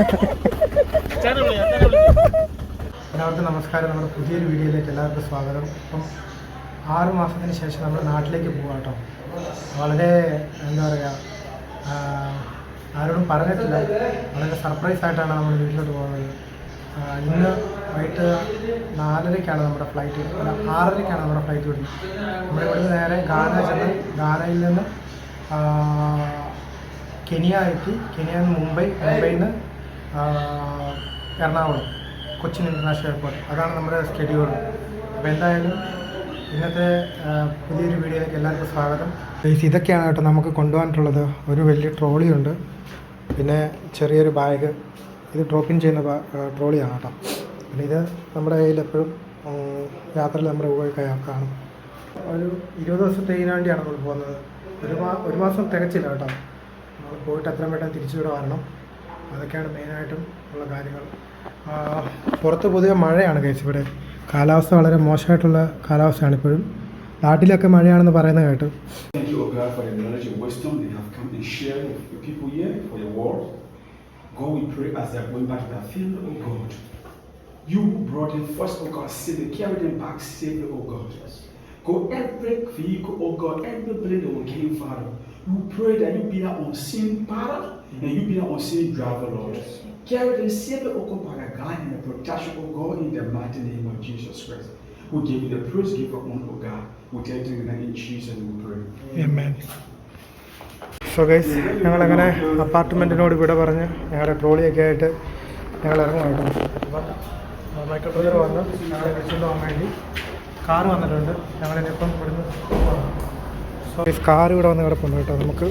എല്ലാവർക്കും നമസ്കാരം. നമ്മുടെ പുതിയൊരു വീഡിയോയിലേക്ക് എല്ലാവർക്കും സ്വാഗതം. അപ്പം ആറ് മാസത്തിന് ശേഷം നമ്മൾ നാട്ടിലേക്ക് പോകാം കേട്ടോ വളരെ എന്താ പറയുക ആരോടും പറഞ്ഞിട്ടില്ല. വളരെ സർപ്രൈസ് ആയിട്ടാണ് നമ്മൾ വീട്ടിലോട്ട് പോകുന്നത്. ഇന്ന് വൈകിട്ട് നാലരയ്ക്കാണ് നമ്മുടെ ഫ്ലൈറ്റ് അല്ല ആറരയ്ക്കാണ് നമ്മുടെ ഫ്ലൈറ്റ് വിടുന്നത് നമ്മൾ ഇവിടുന്ന് നേരെ ഗാന ചെന്ന് ഗാനയിൽ നിന്ന് കെനിയ എത്തി. നിന്ന് മുംബൈ. മുംബൈയിൽ നിന്ന് എറണാകുളം കൊച്ചിൻ ഇന്റർനാഷണൽ എയർപോർട്ട്. അതാണ് നമ്മുടെ ഷെഡ്യൂൾ അപ്പോൾ എന്തായാലും ഇന്നത്തെ പുതിയൊരു വീഡിയോയിലേക്ക് എല്ലാവർക്കും സ്വാഗതം. ഇതൊക്കെയാണ് കേട്ടോ നമുക്ക് കൊണ്ടുപോകാനായിട്ടുള്ളത് ഒരു വലിയ ട്രോളിയുണ്ട് പിന്നെ ചെറിയൊരു ബാഗ്. ഇത് ഡ്രോപ്പ് ഇൻ ചെയ്യുന്ന ട്രോളിയാണ് കേട്ടോ. പിന്നെ ഇത് നമ്മുടെ കയ്യിൽ എപ്പോഴും യാത്രയിൽ നമ്മുടെ ഉപയോഗ കാണും. ഒരു ഇരുപത് ദിവസത്തെ ഇതിനു വേണ്ടിയാണ് നമ്മൾ പോകുന്നത്. ഒരു മാ ഒരു മാസം തികച്ചില്ല കേട്ടോ. നമ്മൾ പോയിട്ട് എത്രയും പെട്ടെന്ന് തിരിച്ചുവിടെ വരണം. അതൊക്കെയാണ് മെയിനായിട്ടും ഉള്ള കാര്യങ്ങൾ പുറത്ത് പൊതുവെ മഴയാണ് കേസ് ഇവിടെ കാലാവസ്ഥ വളരെ മോശമായിട്ടുള്ള കാലാവസ്ഥയാണ് ഇപ്പോഴും നാട്ടിലൊക്കെ മഴയാണെന്ന് പറയുന്നത് കേട്ടു Thank you, O God, for the knowledge and wisdom they have and shared with the people here for your word. God, we pray as they're going back to their field, oh God. You who brought them first, oh God, safely, carry them back safely, oh God. Go every vehicle, oh God, every plane oh King Father. We pray that you be that unseen pilot and you be that unseen driver, Lord. Carry them safely, oh God, by the guide and the protection, oh God, in the mighty name of Jesus Christ. We give you the praise, give you honor, O God. We thank you in Jesus' name we pray. So guys ഞങ്ങളങ്ങനെ അപ്പാർട്ട്മെന്റിനോട് വിട പറഞ്ഞ് ഞങ്ങളുടെ ട്രോളിയൊക്കെ ആയിട്ട് ഞങ്ങൾ ഇറങ്ങും കേട്ടോ അപ്പം മൈക്കിൾ വന്ന് ഞങ്ങളെ വിളിച്ചുകൊണ്ട് പോകാൻ വേണ്ടി കാറ് വന്നിട്ടുണ്ട് ഞങ്ങളിനിപ്പം ഇവിടുന്ന് സോ ഗൈസ് കാർ ഇവിടെ വന്ന് കിടപ്പുണ്ട് കേട്ടോ നമുക്ക്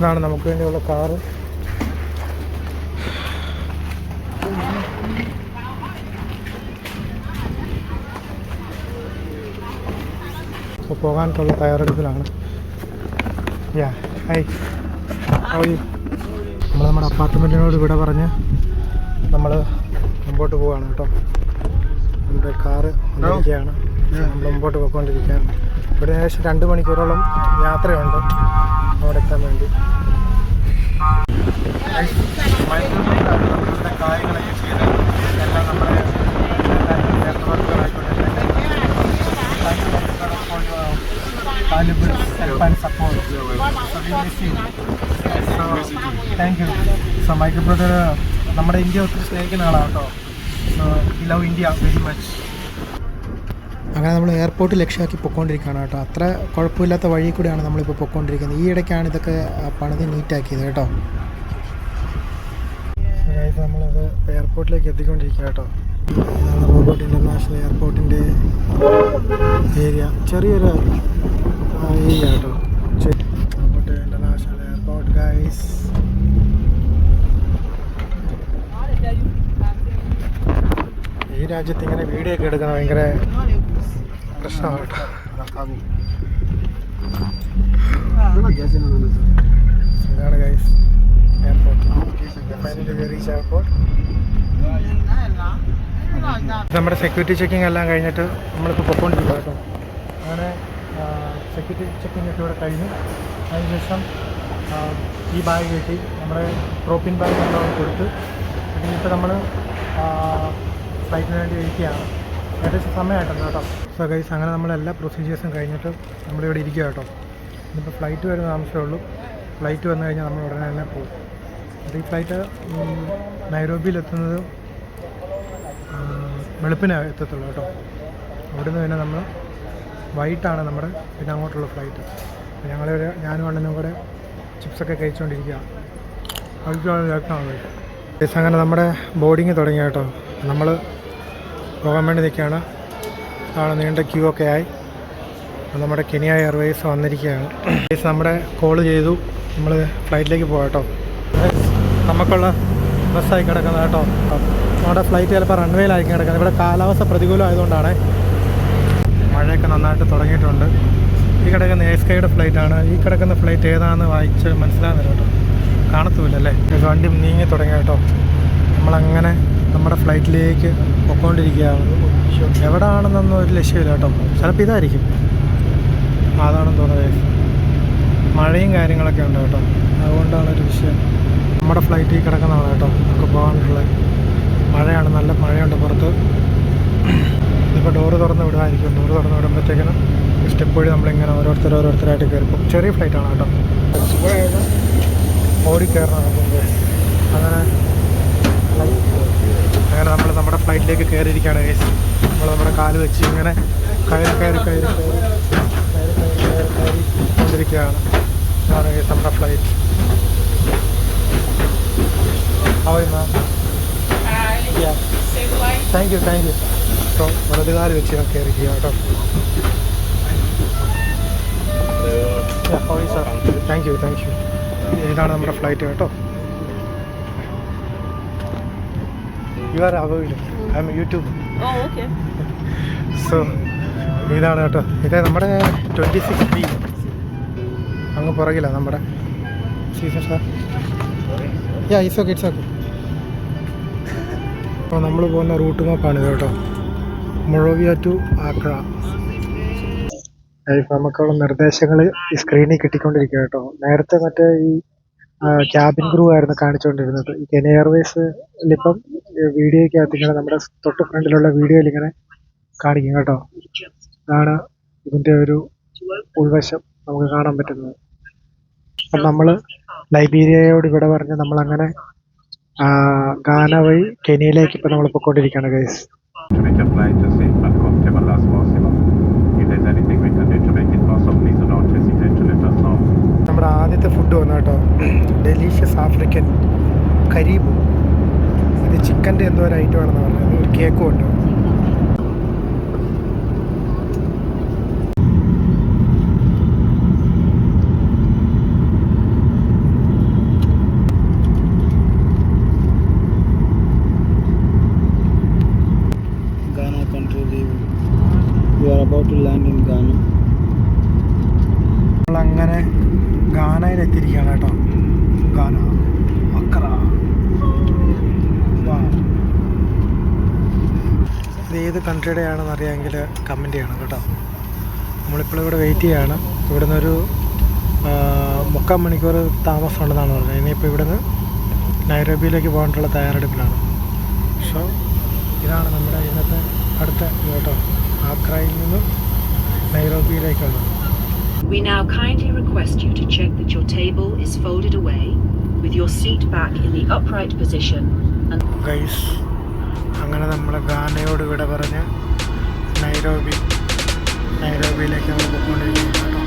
ഇതാണ് നമുക്ക് വേണ്ടിയുള്ള കാറ്. ഇപ്പോൾ പോകാനുള്ള തയ്യാറെടുപ്പിലാണ്. യാ ഹൈ നമ്മൾ നമ്മുടെ അപ്പാർട്ട്മെന്റിനോട് വിട പറഞ്ഞ് നമ്മൾ മുമ്പോട്ട് പോവുകയാണ് കേട്ടോ. നമ്മുടെ കാറ് വന്നിരിക്കുകയാണ്. നമ്മൾ മുമ്പോട്ട് പോയിക്കൊണ്ടിരിക്കുകയാണ്. ഇവിടെ ഏകദേശം രണ്ട് മണിക്കൂറോളം യാത്രയുണ്ട്. അവിടെ എത്താൻ വേണ്ടി. നമ്മുടെ thank you. So my brother, നമ്മുടെ ഇന്ത്യ ഒത്തിരി സ്നേഹിക്കുന്ന ആളാണ് കേട്ടോ. So love India very much അങ്ങനെ നമ്മൾ എയർപോർട്ട് ലക്ഷ്യമാക്കി പൊയ്ക്കൊണ്ടിരിക്കുകയാണ് കേട്ടോ. അത്ര കുഴപ്പമില്ലാത്ത വഴി കൂടെയാണ് നമ്മളിപ്പോൾ പൊയ്ക്കൊണ്ടിരിക്കുന്നത് ഈ ഇടയ്ക്കാണ് ഇതൊക്കെ പണിത് നീറ്റാക്കിയത് കേട്ടോ. നമ്മളത് എയർപോർട്ടിലേക്ക് എത്തിക്കൊണ്ടിരിക്കുക കേട്ടോ. ഇതാണ് റോബോട്ട് ഇന്റർനാഷണൽ എയർപോർട്ടിന്റെ ഏരിയ. ചെറിയൊരു ഏരിയ കേട്ടോ. റോബോട്ട് ഇന്റർനാഷണൽ എയർപോർട്ട് ഗൈസ് ഈ രാജ്യത്ത് ഇങ്ങനെ വീഡിയോ ഒക്കെ എടുക്കണം ഭയങ്കര പ്രശ്നമാണ് ഇതാണ് ഗൈസ് എയർപോർട്ട് നമ്മുടെ സെക്യൂരിറ്റി ചെക്കിംഗ് എല്ലാം കഴിഞ്ഞിട്ട് നമ്മളിപ്പോൾ പൊക്കോണ്ടിരിക്കുക കേട്ടോ. അങ്ങനെ സെക്യൂരിറ്റി ചെക്കിംഗ് ഒക്കെ ഇവിടെ കഴിഞ്ഞു. അതിനുശേഷം ഈ ബാഗ് കിട്ടി നമ്മുടെ പ്രോപ്പിൻ ബാഗ് നമ്മൾ കൊടുത്ത്. ഇപ്പോൾ നമ്മൾ ഫ്ലൈറ്റിന് വേണ്ടി വെയിറ്റ് ചെയ്യാണ് ഏകദേശം സമയമായിട്ടുണ്ട് കേട്ടോ. സോ ഗൈസ് അങ്ങനെ നമ്മൾ എല്ലാ പ്രൊസീജിയേഴ്സും കഴിഞ്ഞിട്ട് നമ്മളിവിടെ ഇരിക്കുക കേട്ടോ. ഇന്നിപ്പോൾ ഫ്ലൈറ്റ് വരുന്ന താമസമേ ഉള്ളൂ. ഫ്ലൈറ്റ് വന്നു കഴിഞ്ഞാൽ നമ്മൾ ഉടനെ തന്നെ പോകും അപ്പോൾ ഈ ഫ്ലൈറ്റ് നൈറോബിയിലെത്തുന്നത് വെളുപ്പിനെ എത്തത്തുള്ളൂ കേട്ടോ. അവിടുന്ന് പിന്നെ നമ്മൾ വൈകിട്ടാണ് നമ്മുടെ പിന്നെ അങ്ങോട്ടുള്ള ഫ്ലൈറ്റ് അപ്പോൾ ഞങ്ങളൊരു ഞാനും അണ്ണനും കൂടെ ചിപ്സൊക്കെ കഴിച്ചുകൊണ്ടിരിക്കുക ഗൈസ് അങ്ങനെ നമ്മുടെ ബോർഡിങ് തുടങ്ങി കേട്ടോ. നമ്മൾ പോകാൻ വേണ്ടി നിൽക്കുകയാണ്. ആണ് നീണ്ട ക്യൂ ഒക്കെ ആയി. നമ്മുടെ കെനിയ എയർവേസ് വന്നിരിക്കുകയാണ്. എയർവേസ് നമ്മുടെ കോൾ ചെയ്തു. നമ്മൾ ഫ്ലൈറ്റിലേക്ക് പോകാം കേട്ടോ. ഗൈസ്, നമുക്കുള്ള ബസ്സായി കിടക്കുന്നത് കേട്ടോ. നമ്മുടെ ഫ്ലൈറ്റ് ചിലപ്പോൾ റൺവേയിലായിരിക്കും കിടക്കുന്നത്. ഇവിടെ കാലാവസ്ഥ പ്രതികൂലമായതുകൊണ്ടാണ് മഴയൊക്കെ നന്നായിട്ട് തുടങ്ങിയിട്ടുണ്ട്. ഈ കിടക്കുന്ന സ്കൈയുടെ ഫ്ലൈറ്റാണ് ഈ കിടക്കുന്ന ഫ്ലൈറ്റ് ഏതാണെന്ന് വായിച്ച് മനസ്സിലാകുന്നില്ല കേട്ടോ. കാണത്തുമില്ലല്ലേ വണ്ടി നീങ്ങി തുടങ്ങി കേട്ടോ. നമ്മളങ്ങനെ നമ്മുടെ ഫ്ലൈറ്റിലേക്ക് പൊക്കോണ്ടിരിക്കുകയാണ്. എവിടെ ആണെന്നൊന്നും ഒരു ലക്ഷ്യമില്ല കേട്ടോ. ചിലപ്പോൾ ഇതായിരിക്കും. അതാണെന്ന് തോന്നുന്നത് മഴയും കാര്യങ്ങളൊക്കെ ഉണ്ട് കേട്ടോ. അതുകൊണ്ടാണ് ഒരു വിഷയം. നമ്മുടെ ഫ്ലൈറ്റിൽ കിടക്കുന്നതാണ് കേട്ടോ. നമുക്ക് പോകാനുള്ള മഴയാണ്. നല്ല മഴയുണ്ട് പുറത്ത്. ഇപ്പോൾ ഡോറ് തുറന്ന് വിടുമായിരിക്കും ഡോറ് തുറന്ന് വിടുമ്പോഴത്തേക്കിനും സ്റ്റെപ്പ് വഴി നമ്മളിങ്ങനെ ഓരോരുത്തർ ഓരോരുത്തരായിട്ട് കയറിപ്പോൾ ചെറിയ ഫ്ലൈറ്റാണ് കേട്ടോ. ഓടിക്കയറണം ഓടി കയറണം നമുക്ക് അങ്ങനെ അങ്ങനെ നമ്മൾ നമ്മുടെ ഫ്ലൈറ്റിലേക്ക് കയറിയിരിക്കുകയാണ് കേസ് നമ്മൾ നമ്മുടെ കാൽ വെച്ച് ഇങ്ങനെ കയറി കയറി കയറി കൊണ്ടിരിക്കുകയാണ് ഇതാണ് കേസ് നമ്മുടെ flight hi ma'am thank you thank you so വലത് കാൽ വെച്ച് ഞാൻ കയറിക്കുക കേട്ടോ. താങ്ക് യു താങ്ക് യു ഇതാണ് നമ്മുടെ ഫ്ലൈറ്റ് കേട്ടോ. You are available I'm YouTube. So ഇതാണ് കേട്ടോ. ഇത് നമ്മുടെ ട്വന്റി സിക്സ് ബി അങ്ങ് പുറകിലാണ് നമ്മുടെ season sir yeah it's okay it's okay അപ്പോൾ നമ്മൾ പോകുന്ന റൂട്ട് മാപ്പാണിത് കേട്ടോ. മുഴവിയ ടു ആക്ര. ഇപ്പം നമുക്കുള്ള നിർദ്ദേശങ്ങൾ ഈ സ്ക്രീനിൽ കിട്ടിക്കൊണ്ടിരിക്കുക കേട്ടോ. നേരത്തെ മറ്റേ ഈ ക്യാബിൻ ക്രൂ ആയിരുന്നു കാണിച്ചുകൊണ്ടിരുന്നത് ഈ കെനി എയർവേസിലിപ്പം വീഡിയോയ്ക്കകത്ത് ഇങ്ങനെ നമ്മുടെ തൊട്ട് ഫ്രണ്ടിലുള്ള വീഡിയോയിൽ ഇങ്ങനെ കാണിക്കും കേട്ടോ. ഇതാണ് ഇതിന്റെ ഒരു ഉൾവശം നമുക്ക് കാണാൻ പറ്റുന്നത്. അപ്പം നമ്മൾ ലൈബീരിയയോട് ഇവിടെ പറഞ്ഞ് നമ്മളങ്ങനെ ഗാന വഴി കെനിയയിലേക്ക് ഇപ്പം നമ്മൾ പൊയ്ക്കൊണ്ടിരിക്കുകയാണ് ഗൈസ് നമ്മുടെ ആദ്യത്തെ ഫുഡ് വന്നു കേട്ടോ. ഡെലീഷ്യസ് ആഫ്രിക്കൻ കരീബ് ഇത് ചിക്കന്റെ എന്തോ ഒരു ഐറ്റം ആണെന്ന് പറഞ്ഞത്. ഒരു കേക്കും ഉണ്ട് Ghana country leave. We are about to land in Ghana. നമ്മളങ്ങനെ ഗാനയിൽ എത്തിയിരിക്കുകയാണ് കേട്ടോ ഗാന അക്ര വാ. ഇത് ഏത് കൺട്രിയുടെ ആണെന്ന് അറിയാമെങ്കിൽ കമന്റ് ചെയ്യണം കേട്ടോ. നമ്മളിപ്പോൾ ഇവിടെ വെയിറ്റ് ചെയ്യാണ്. ഇവിടുന്ന് ഒരു മുക്കാൽ മണിക്കൂർ താമസമുണ്ടെന്നാണ് പറഞ്ഞത്. ഇനിയിപ്പോൾ ഇവിടുന്ന് നൈറോബിയിലേക്ക് പോകാനുള്ള തയ്യാറെടുപ്പിലാണ്. സോ ഇതാണ് നമ്മുടെ ഇന്നത്തെ അടുത്ത കേട്ടോ. ആക്രയിൽ നിന്നും നൈറോബിയിലേക്കുള്ളത് We now kindly request you to check that your table is folded away with your seat back in the upright position and guys അങ്ങനെ നമ്മൾ ഗാനയോട് വിട പറഞ്ഞ് നൈറോബി നൈറോബിയിലേക്ക് നമ്മൾ പോയിക്കൊണ്ടിരിക്കുന്നു കേട്ടോ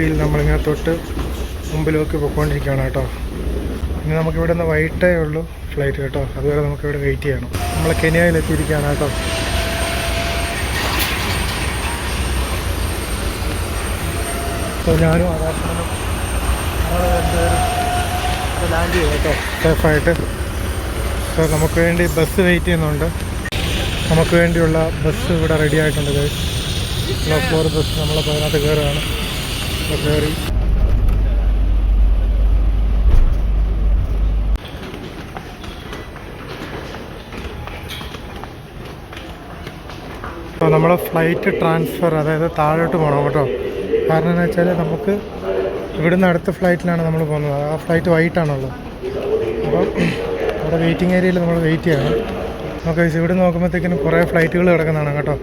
നൈറോബിയിൽ നമ്മളിങ്ങനെ തൊട്ട് മുമ്പിലേക്ക് പോയിക്കൊണ്ടിരിക്കുകയാണ് കേട്ടോ. ഇനി നമുക്കിവിടെ നിന്ന് വൈകിട്ടേ ഉള്ളൂ ഫ്ലൈറ്റ് കേട്ടോ. അതുവരെ നമുക്കിവിടെ വെയിറ്റ് ചെയ്യണം. നമ്മൾ കെനിയയിൽ എത്തിയിരിക്കുകയാണ് കേട്ടോ. അപ്പോൾ ഞാനും ആകാശനും ലാൻഡ് ചെയ്തു കേട്ടോ. സേഫായിട്ട് സോ നമുക്ക് വേണ്ടി ബസ് വെയിറ്റ് ചെയ്യുന്നുണ്ട്. നമുക്ക് വേണ്ടിയുള്ള ബസ് ഇവിടെ റെഡി ആയിട്ടുണ്ട് ഗൈസ് ഫ്ലോർ ബസ് നമ്മൾ അതിനകത്ത് കയറുകയാണ് കയറി. നമ്മൾ ഫ്ലൈറ്റ് ട്രാൻസ്ഫർ അതായത് താഴോട്ട് പോകണം കേട്ടോ. കാരണം എന്ന് വെച്ചാൽ നമുക്ക് ഇവിടുന്ന് അടുത്ത ഫ്ലൈറ്റിലാണ് നമ്മൾ പോകുന്നത്. ആ ഫ്ലൈറ്റ് വൈകിട്ടാണുള്ളത് അപ്പം അവിടെ വെയിറ്റിംഗ് ഏരിയയിൽ നമ്മൾ വെയിറ്റ് ചെയ്യണം. നമുക്ക് ഇവിടെ നോക്കുമ്പോഴത്തേക്കിനും കുറേ ഫ്ലൈറ്റുകൾ കിടക്കുന്നതാണ് കേട്ടോ.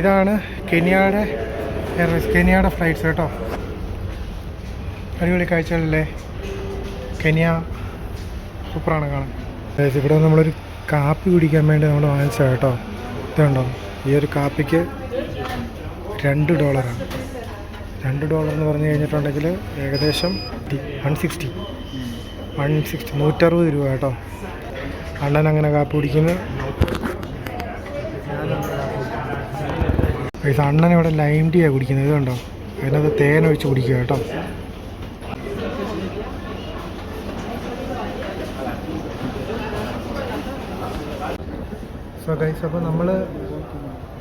ഇതാണ് കെനിയയുടെ എയർവേസ് കെനിയയുടെ ഫ്ലൈറ്റ്സ് കേട്ടോ. അടിപൊളി കാഴ്ചകളല്ലേ? കെനിയ സൂപ്പറാണ് കാണാൻ. അതായത് ഇവിടെ നമ്മളൊരു കാപ്പി കുടിക്കാൻ വേണ്ടി നമ്മൾ വാങ്ങിച്ചത് കേട്ടോ. ഇതുണ്ടോ ഈ ഒരു കാപ്പിക്ക് രണ്ട് ഡോളറാണ്. രണ്ട് ഡോളർ എന്ന് പറഞ്ഞു കഴിഞ്ഞിട്ടുണ്ടെങ്കിൽ ഏകദേശം വൺ സിക്സ്റ്റി വൺ സിക്സ്റ്റി നൂറ്ററുപത് രൂപ കേട്ടോ. അണ്ണൻ അങ്ങനെ കാപ്പി കുടിക്കുന്നു. അണ്ണൻ ഇവിടെ ലൈം ടീയാണ് കുടിക്കുന്നത്. ഇതുണ്ടോ അതിനകത്ത് തേൻ ഒഴിച്ച് കുടിക്കുക കേട്ടോ. സോ ഗൈസ് അപ്പോൾ നമ്മൾ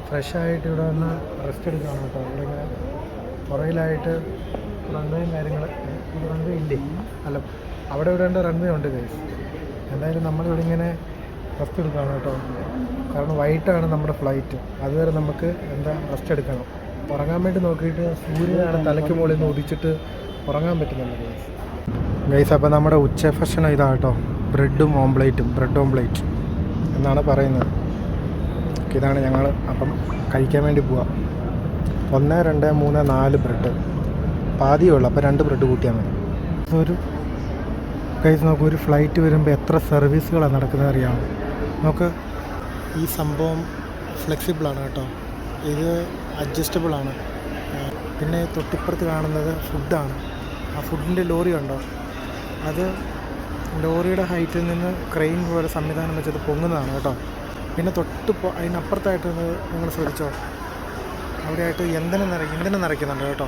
ഫ്രഷ് ആയിട്ട് ഇവിടെ വന്ന് റെസ്റ്റ് എടുക്കുകയാണ് കേട്ടോ. ഇവിടെ ഇങ്ങനെ പുറകിലായിട്ട് റൺവേയും കാര്യങ്ങൾ റൺവേ ഇല്ലേ? അല്ല അവിടെ ഇവിടെ ഉണ്ട് റൺവേ ഉണ്ട് ഗൈസ് എന്തായാലും നമ്മളിവിടെ ഇങ്ങനെ റെസ്റ്റ് എടുക്കുകയാണ് കേട്ടോ. കാരണം വൈകിട്ടാണ് നമ്മുടെ ഫ്ലൈറ്റ് അതുവരെ നമുക്ക് എന്താ റെസ്റ്റ് എടുക്കണം. ഉറങ്ങാൻ വേണ്ടി നോക്കിയിട്ട് സൂര്യനാണ് തലയ്ക്ക് മുകളിൽ നിന്ന് ഉദിച്ചിട്ട് ഉറങ്ങാൻ പറ്റുന്നില്ല ഗൈസ് ഗൈസ് അപ്പോൾ നമ്മുടെ ഉച്ച ഭക്ഷണം ഇതാ കേട്ടോ. ബ്രെഡും ഓംപ്ലേറ്റും ബ്രെഡ് ഓംപ്ലേറ്റ് എന്നാണ് പറയുന്നത്. ഇതാണ് ഞങ്ങൾ അപ്പം കഴിക്കാൻ വേണ്ടി പോവാം. ഒന്ന് രണ്ട് മൂന്ന് നാല് ബ്രെഡ്. പാതിയേ ഉള്ളൂ. അപ്പോൾ രണ്ട് ബ്രെഡ് കൂട്ടിയാൽ മതി. ഒരു കൈസ് നമുക്ക് ഒരു ഫ്ലൈറ്റ് വരുമ്പോൾ എത്ര സർവീസുകളാണ് നടക്കുന്നത് അറിയാമോ? നമുക്ക് ഈ സംഭവം ഫ്ലെക്സിബിളാണ് കേട്ടോ. ഇത് അഡ്ജസ്റ്റബിളാണ് പിന്നെ തൊട്ടിപ്പുറത്ത് കാണുന്നത് ഫുഡാണ് ആ ഫുഡിന്റെ ലോറി ഉണ്ടോ അത് ലോറിയുടെ ഹൈറ്റിൽ നിന്ന് ക്രെയിൻ പോലെ സംവിധാനം വെച്ചത് പൊങ്ങുന്നതാണ് കേട്ടോ. പിന്നെ തൊട്ട് അതിനപ്പുറത്തായിട്ട് നിങ്ങൾ ശ്രദ്ധിച്ചോ? അവിടെയായിട്ട് ഇന്ധനം നിറ ഇന്ധനം നിറയ്ക്കുന്നുണ്ട് കേട്ടോ.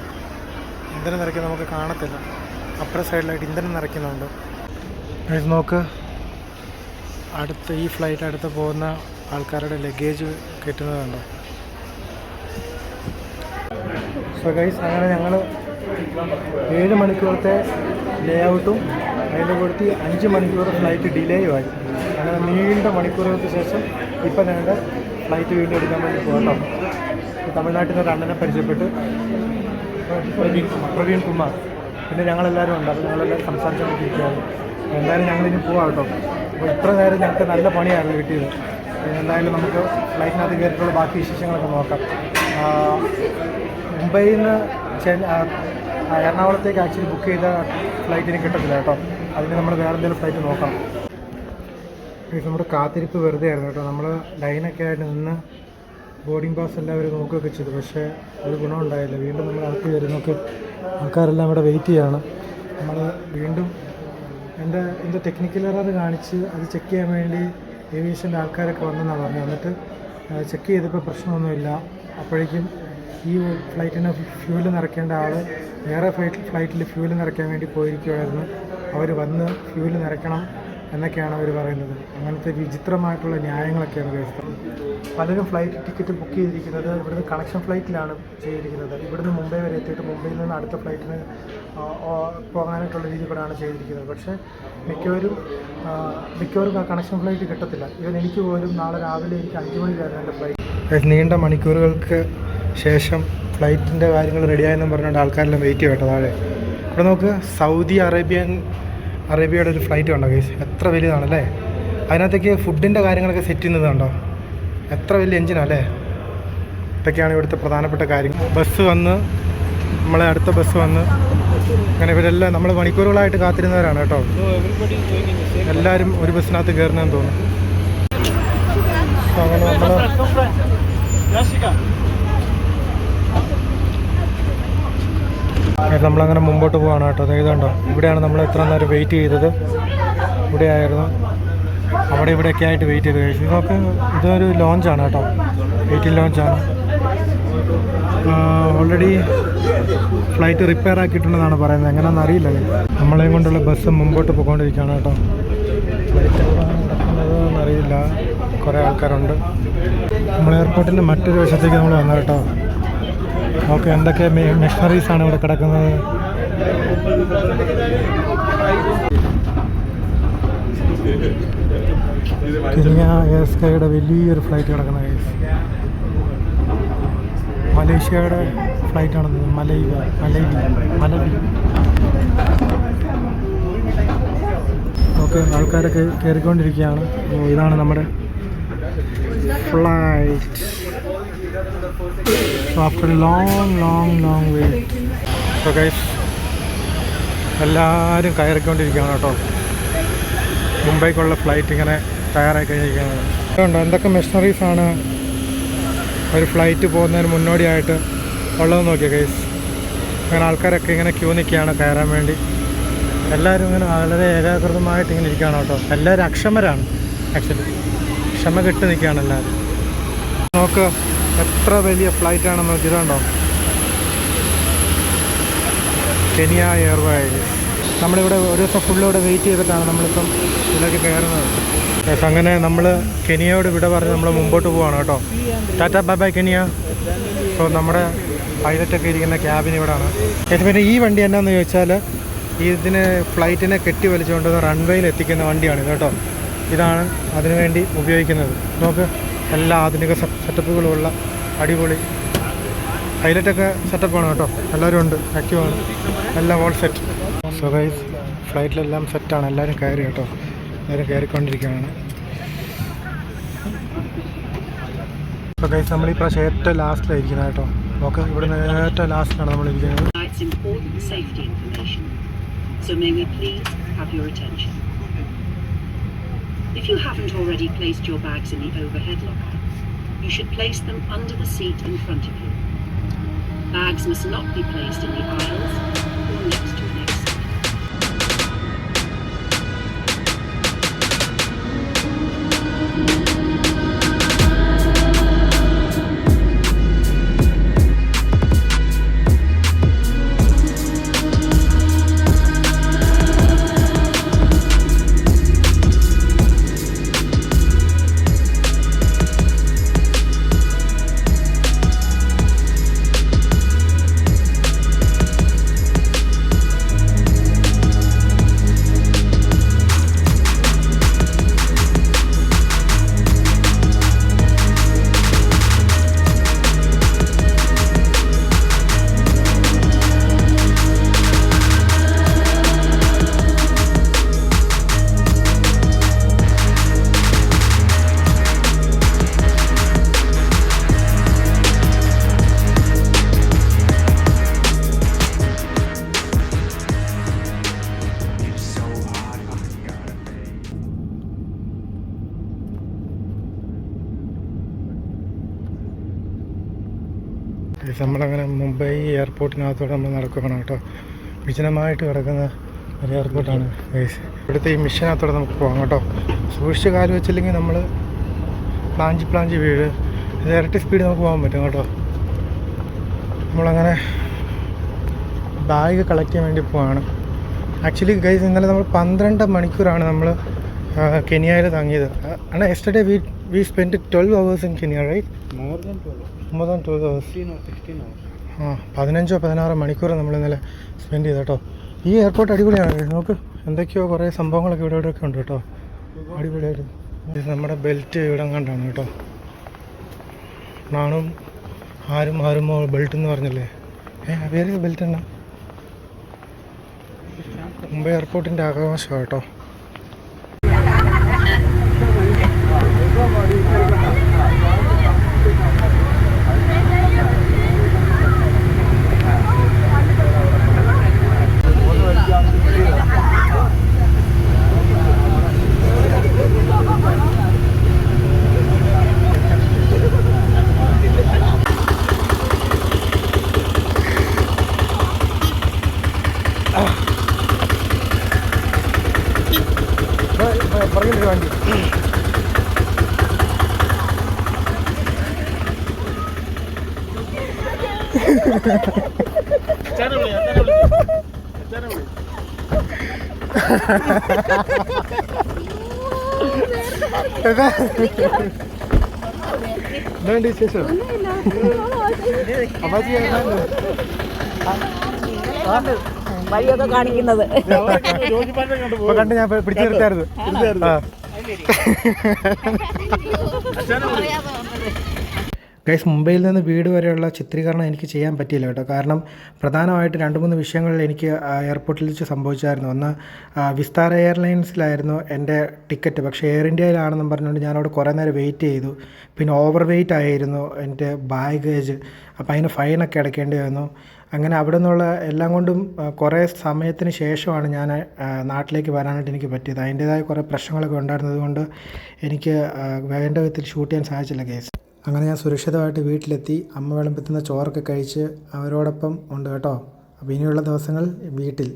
ഇന്ധനം നിറയ്ക്കാൻ നമുക്ക് കാണത്തില്ല. അപ്പുറ സൈഡിലായിട്ട് ഇന്ധനം നിറയ്ക്കുന്നുണ്ട്. ഇത് നോക്ക്. അടുത്ത ഈ ഫ്ലൈറ്റ് അടുത്ത് പോകുന്ന ആൾക്കാരുടെ ലഗേജ് കയറ്റുന്നതുണ്ടോ സോ ഗൈസ് അങ്ങനെ ഞങ്ങൾ ഏഴ് മണിക്കൂറത്തെ ലേ ഔട്ടും അതിന്റെ കൂടത്തി അഞ്ച് മണിക്കൂർ ഫ്ലൈറ്റ് ഡിലേയും ആയി. അങ്ങനെ നീണ്ട മണിക്കൂറുകൾക്ക് ശേഷം ഇപ്പം ഞങ്ങളുടെ ഫ്ലൈറ്റ് വീണ്ടും എടുക്കാൻ വേണ്ടി പോകട്ടോ തമിഴ്നാട്ടിൽ നിന്ന് ഒരു അണ്ണനെ പരിചയപ്പെട്ട് പ്രവീൺ പ്രവീൺ കുമാർ. പിന്നെ ഞങ്ങളെല്ലാവരും ഉണ്ട്. അപ്പോൾ ഞങ്ങളെല്ലാവരും സംസാരിച്ചുകൊണ്ടിരിക്കുകയാണ് എന്തായാലും ഞങ്ങളിനി പോവാം കേട്ടോ. അപ്പോൾ ഇത്ര നേരം ഞങ്ങൾക്ക് നല്ല പണിയായിരുന്നു കിട്ടിയത്. എന്തായാലും നമുക്ക് ഫ്ലൈറ്റിനകത്ത് കയറിയിട്ടുള്ള ബാക്കി വിശേഷങ്ങളൊക്കെ നോക്കാം. മുംബൈയിൽ നിന്ന് എറണാകുളത്തേക്ക് ആക്ച്വലി ബുക്ക് ചെയ്ത ഫ്ലൈറ്റിന് കിട്ടത്തില്ല കേട്ടോ. അതിന് നമ്മൾ വേറെ എന്തെങ്കിലും ഫ്ലൈറ്റ് നോക്കാം. ഇത് നമ്മുടെ കാത്തിരിപ്പ് വെറുതെ ആയിരുന്നു കേട്ടോ. നമ്മൾ ലൈനൊക്കെ ആയിട്ട് നിന്ന് ബോർഡിംഗ് പാസ് എല്ലാവരും നോക്കുകയൊക്കെ ചെയ്തു. പക്ഷേ ഒരു ഗുണമുണ്ടായില്ല വീണ്ടും നമ്മൾ അകത്ത് വരുന്നൊക്കെ നോക്കി ആൾക്കാരെല്ലാം ഇവിടെ വെയിറ്റ് ചെയ്യാണ്. നമ്മൾ വീണ്ടും എന്റെ എന്റെ ടെക്നിക്കൽ എറർ കാണിച്ച് അത് ചെക്ക് ചെയ്യാൻ വേണ്ടി ഏവിയേഷന്റെ ആൾക്കാരൊക്കെ വന്നെന്നാണ് പറഞ്ഞത്. എന്നിട്ട് ചെക്ക് ചെയ്തപ്പോൾ പ്രശ്നമൊന്നുമില്ല. അപ്പോഴേക്കും ഈ ഫ്ലൈറ്റിന് ഫ്യൂൽ നിറയ്ക്കേണ്ട ആൾ വേറെ ഫ്ലൈറ്റ് ഫ്ലൈറ്റിൽ ഫ്യൂൽ നിറയ്ക്കാൻ വേണ്ടി പോയിരിക്കുമായിരുന്നു അവർ വന്ന് ഫ്യൂൽ നിറയ്ക്കണം. എന്നൊക്കെയാണ് അവർ പറയുന്നത്. അങ്ങനത്തെ വിചിത്രമായിട്ടുള്ള ന്യായങ്ങളൊക്കെയാണ് വ്യവസ്ഥ പലരും ഫ്ലൈറ്റ് ടിക്കറ്റ് ബുക്ക് ചെയ്തിരിക്കുന്നത് ഇവിടുന്ന് കണക്ഷൻ ഫ്ലൈറ്റിലാണ് ചെയ്തിരിക്കുന്നത്. ഇവിടുന്ന് മുംബൈ വരെ എത്തിയിട്ട് മുംബൈയിൽ നിന്ന് അടുത്ത ഫ്ലൈറ്റിന് പോകാനായിട്ടുള്ള രീതി കൂടെയാണ് ചെയ്തിരിക്കുന്നത്. പക്ഷേ മിക്കവരും മിക്കവരും ആ കണക്ഷൻ ഫ്ലൈറ്റ് കിട്ടത്തില്ല. ഇവൻ എനിക്ക് പോലും നാളെ രാവിലെ എനിക്ക് അഞ്ച് മണിക്കായിരുന്നു എന്റെ ഫ്ലൈറ്റ് നീണ്ട മണിക്കൂറുകൾക്ക് ശേഷം ഫ്ലൈറ്റിന്റെ കാര്യങ്ങൾ റെഡിയായെന്നും പറഞ്ഞുകൊണ്ട് ആൾക്കാരെല്ലാം വെയിറ്റ് ചെയ്യട്ടെ താഴെ. ഇവിടെ നമുക്ക് സൗദി അറേബ്യൻ അറേബ്യയുടെ ഒരു ഫ്ലൈറ്റ് കണ്ടോ കേസ് എത്ര വലിയതാണല്ലേ? അതിനകത്തേക്ക് ഫുഡിന്റെ കാര്യങ്ങളൊക്കെ സെറ്റ് ചെയ്യുന്നത് കണ്ടോ? എത്ര വലിയ എഞ്ചിനാണ് അല്ലേ ഇതൊക്കെയാണ് ഇവിടുത്തെ പ്രധാനപ്പെട്ട കാര്യങ്ങൾ ബസ് വന്ന് നമ്മളെ അടുത്ത ബസ് വന്ന് അങ്ങനെ ഇവരെല്ലാം നമ്മൾ മണിക്കൂറുകളായിട്ട് കാത്തിരുന്നവരാണ് കേട്ടോ. എല്ലാവരും ഒരു ബസ്സിനകത്ത് കയറുന്നതെന്ന് തോന്നുന്നു. അങ്ങനെ നമ്മൾ നമ്മളങ്ങനെ മുമ്പോട്ട് പോവാണ് കേട്ടോ. ഇതുണ്ടോ? ഇവിടെയാണ് നമ്മൾ എത്ര നേരം വെയിറ്റ് ചെയ്തത്. ഇവിടെ ആയിരുന്നു. അവിടെ ഇവിടെയൊക്കെ ആയിട്ട് വെയിറ്റ് ചെയ്ത് കഴിച്ചു. ഇതൊക്കെ ഇതൊരു ലോഞ്ചാണ് കേട്ടോ. വെയിറ്റിംഗ് ലോഞ്ചാണ് ഓൾറെഡി ഫ്ലൈറ്റ് റിപ്പയർ ആക്കിയിട്ടുണ്ടെന്നാണ് പറയുന്നത്. എങ്ങനെയാണെന്ന് അറിയില്ല നമ്മളെയും കൊണ്ടുള്ള ബസ് മുമ്പോട്ട് പോയിക്കൊണ്ടിരിക്കുകയാണ് കേട്ടോ. ഫ്ലൈറ്റ് അറിയില്ല. കുറേ ആൾക്കാരുണ്ട്. നമ്മൾ എയർപോർട്ടിന്റെ മറ്റൊരു വശത്തേക്ക് നമ്മൾ വന്നു കേട്ടോ. ഓക്കെ എന്തൊക്കെ മെഷീനറീസ് ആണ് ഇവിടെ കിടക്കുന്നത്? കെനിയ വലിയൊരു ഫ്ലൈറ്റ് കിടക്കുന്ന മലേഷ്യയുടെ ഫ്ലൈറ്റ് മലൈവ മലൈ മലൈ മലവി ഓക്കെ ആൾക്കാരൊക്കെ കയറിക്കൊണ്ടിരിക്കുകയാണ്. ഇതാണ് നമ്മുടെ flight so after long long long wait so guys എല്ലാവരും കയറിക്കൊണ്ടിരിക്കുകയാണ് കേട്ടോ. മുംബൈക്കുള്ള ഫ്ലൈറ്റ് ഇങ്ങനെ തയ്യാറായി കഴിഞ്ഞിരിക്കുകയാണ്. അതുകൊണ്ട് എന്തൊക്കെ മെഷീനറീസാണ് ഒരു ഫ്ലൈറ്റ് പോകുന്നതിന് മുന്നോടിയായിട്ട് ഉള്ളത് നോക്കിയ ഗൈസ് അങ്ങനെ ആൾക്കാരൊക്കെ ഇങ്ങനെ ക്യൂ നിൽക്കുകയാണ് കയറാൻ വേണ്ടി. എല്ലാവരും ഇങ്ങനെ വളരെ ഏകാഗ്രതമായിട്ട് ഇങ്ങനെ ഇരിക്കുകയാണ് കേട്ടോ. എല്ലാവരും അക്ഷമരാണ് ആക്ച്വലി ക്ഷമ കെട്ട് നിൽക്കുകയാണ് എല്ലാവരും നോക്ക് എത്ര വലിയ ഫ്ലൈറ്റ് ആണെന്ന് നോക്കിയതുണ്ടോ കെനിയ എയർവേസ് നമ്മളിവിടെ ഒരു ദിവസം ഫുള്ള് ഇവിടെ വെയിറ്റ് ചെയ്തിട്ടാണ് നമ്മളിപ്പം ഇതിലേക്ക് കയറുന്നത്. അങ്ങനെ നമ്മൾ കെനിയയോട് വിട പറഞ്ഞ് നമ്മൾ മുമ്പോട്ട് പോവാണ് കേട്ടോ. Tata bye bye Kenya. So നമ്മുടെ പൈലറ്റൊക്കെ ഇരിക്കുന്ന ക്യാബിൻ ഇവിടെയാണ് ചേച്ചി പിന്നെ ഈ വണ്ടി എന്നാന്ന് ചോദിച്ചാൽ ഇതിന് ഫ്ലൈറ്റിനെ കെട്ടി വലിച്ചുകൊണ്ട് റൺവേയിൽ എത്തിക്കുന്ന വണ്ടിയാണ് കേട്ടോ. ഇതാണ് അതിനുവേണ്ടി ഉപയോഗിക്കുന്നത്. നമുക്ക് എല്ലാ ആധുനിക സെറ്റപ്പുകളുമുള്ള അടിപൊളി ഹൈലൈറ്റൊക്കെ സെറ്റപ്പാണ് കേട്ടോ. എല്ലാവരും ഉണ്ട് ആക്റ്റീവാണ് എല്ലാം ഓൾ സെറ്റ് സോ ഗൈസ് ഫ്ലൈറ്റിലെല്ലാം സെറ്റാണ് എല്ലാവരും കയറി കേട്ടോ. എല്ലാവരും കയറിക്കൊണ്ടിരിക്കുകയാണ്. സോ ഗൈസ് നമ്മൾ ഈ പ്രാവശ്യം ഏറ്റവും ലാസ്റ്റിലായിരിക്കുന്നത് കേട്ടോ. ഓക്കെ ഇവിടുന്ന് ഏറ്റവും ലാസ്റ്റിലാണ് safety. So may we please have your attention. If you haven't already placed your bags in the overhead locker, you should place them under the seat in front of you. Bags must not be placed in the aisles or next Mumbai എയർപോർട്ടിനകത്തോടെ നമ്മൾ നടക്കുകയാണ് കേട്ടോ. വിജനമായിട്ട് കിടക്കുന്ന ഒരു എയർപോർട്ടാണ്. Guys ഇവിടുത്തെ ഈ മിഷനകത്തോടെ നമുക്ക് പോകാം കേട്ടോ. സൂക്ഷിച്ച് കാൽ വെച്ചില്ലെങ്കിൽ നമ്മൾ പ്ലാഞ്ചി പ്ലാഞ്ചി വീട് ഇത് ഇരട്ടി സ്പീഡ് നമുക്ക് പോകാൻ പറ്റും കേട്ടോ. നമ്മളങ്ങനെ ബാഗ് കളക്ട് ചെയ്യാൻ വേണ്ടി പോവാണ്. ആക്ച്വലി ഗൈസ് ഇന്നലെ നമ്മൾ പന്ത്രണ്ട് മണിക്കൂറാണ് നമ്മൾ കെനിയയിൽ തങ്ങിയത്. ആണ് yesterday we we spend twelve hours in Kenya right more than twelve more than twelve hours 15 or 16 hours. ആ പതിനഞ്ചോ പതിനാറോ മണിക്കൂർ നമ്മൾ ഇന്നലെ സ്പെൻഡ് ചെയ്ത് കേട്ടോ. ഈ എയർപോർട്ട് അടിപൊളിയാണ്. നോക്ക് എന്തൊക്കെയോ കുറേ സംഭവങ്ങളൊക്കെ ഇവിടെ ഇവിടെയൊക്കെ ഉണ്ട് കേട്ടോ. അടിപൊളിയായിട്ട് നമ്മുടെ ബെൽറ്റ് ഇവിടെ കണ്ടാണ് കേട്ടോ. നാണും ആരും ആരുമോ ബെൽറ്റ് എന്ന് പറഞ്ഞല്ലേ? ഏ വേറെ ബെൽറ്റ് എന്നാ മുംബൈ എയർപോർട്ടിന്റെ ആകാശമാണ് കേട്ടോ. എന്നാണ്ട്? വഴിയൊക്കെ കാണിക്കുന്നത് കണ്ട് ഞാൻ പിടിച്ചു നിർത്തായിരുന്നു ഗൈസ് മുംബൈയിൽ നിന്ന് വീട് വരെയുള്ള ചിത്രീകരണം എനിക്ക് ചെയ്യാൻ പറ്റിയില്ല കേട്ടോ. കാരണം പ്രധാനമായിട്ട് രണ്ട് മൂന്ന് വിഷയങ്ങളിൽ എനിക്ക് എയർപോർട്ടിൽ വെച്ച് സംഭവിച്ചായിരുന്നു. ഒന്ന് വിസ്താര എയർലൈൻസിലായിരുന്നു എന്റെ ടിക്കറ്റ്. പക്ഷേ എയർ ഇന്ത്യയിലാണെന്നും പറഞ്ഞുകൊണ്ട് ഞാനവിടെ കുറേ നേരം വെയിറ്റ് ചെയ്തു. പിന്നെ ഓവർ വെയിറ്റ് ആയിരുന്നു എന്റെ ബാഗേജ്. അപ്പോൾ അതിന് ഫൈനൊക്കെ അടയ്ക്കേണ്ടി വന്നു. അങ്ങനെ അവിടെ നിന്നുള്ള എല്ലാം കൊണ്ടും കുറേ സമയത്തിന് ശേഷമാണ് ഞാൻ നാട്ടിലേക്ക് വരാനായിട്ട് എനിക്ക് പറ്റിയത്. അതിന്റേതായ കുറേ പ്രശ്നങ്ങളൊക്കെ ഉണ്ടായിരുന്നത് കൊണ്ട് എനിക്ക് വേണ്ട വിധത്തിൽ ഷൂട്ട് ചെയ്യാൻ സാധിച്ചില്ല കേസ്. അങ്ങനെ ഞാൻ സുരക്ഷിതമായിട്ട് വീട്ടിലെത്തി. അമ്മ വിളമ്പെത്തുന്ന ചോറൊക്കെ കഴിച്ച് അവരോടൊപ്പം ഉണ്ട് കേട്ടോ. അപ്പോൾ ഇനിയുള്ള ദിവസങ്ങൾ വീട്ടിൽ.